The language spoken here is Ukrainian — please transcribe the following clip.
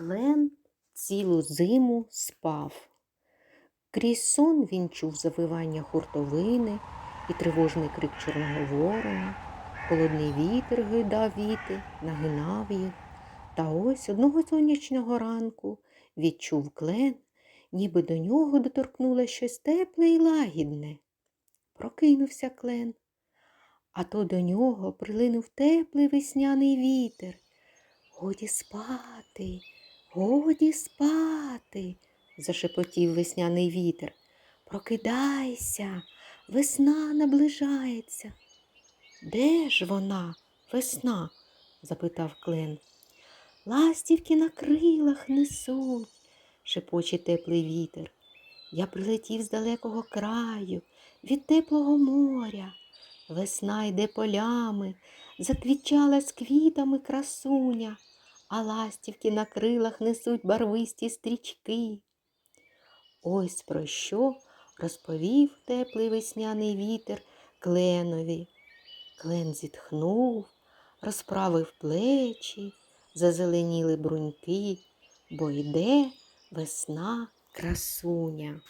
Клен цілу зиму спав. Крізь сон він чув завивання хуртовини і тривожний крик чорного ворона. Холодний вітер гойдав віти, нагинав їх. Та ось одного сонячного ранку відчув клен, ніби до нього доторкнуло щось тепле і лагідне. Прокинувся клен, а то до нього прилинув теплий весняний вітер. Годі спати, годі спати, зашепотів весняний вітер. Прокидайся, весна наближається. Де ж вона, весна? запитав клен. Ластівки на крилах несуть, шепоче теплий вітер. Я прилетів з далекого краю, від теплого моря. Весна йде полями, заквітчала з квітами красуня, а ластівки на крилах несуть барвисті стрічки. Ось про що розповів теплий весняний вітер кленові. Клен зітхнув, розправив плечі, зазеленіли бруньки, бо йде весна красуня.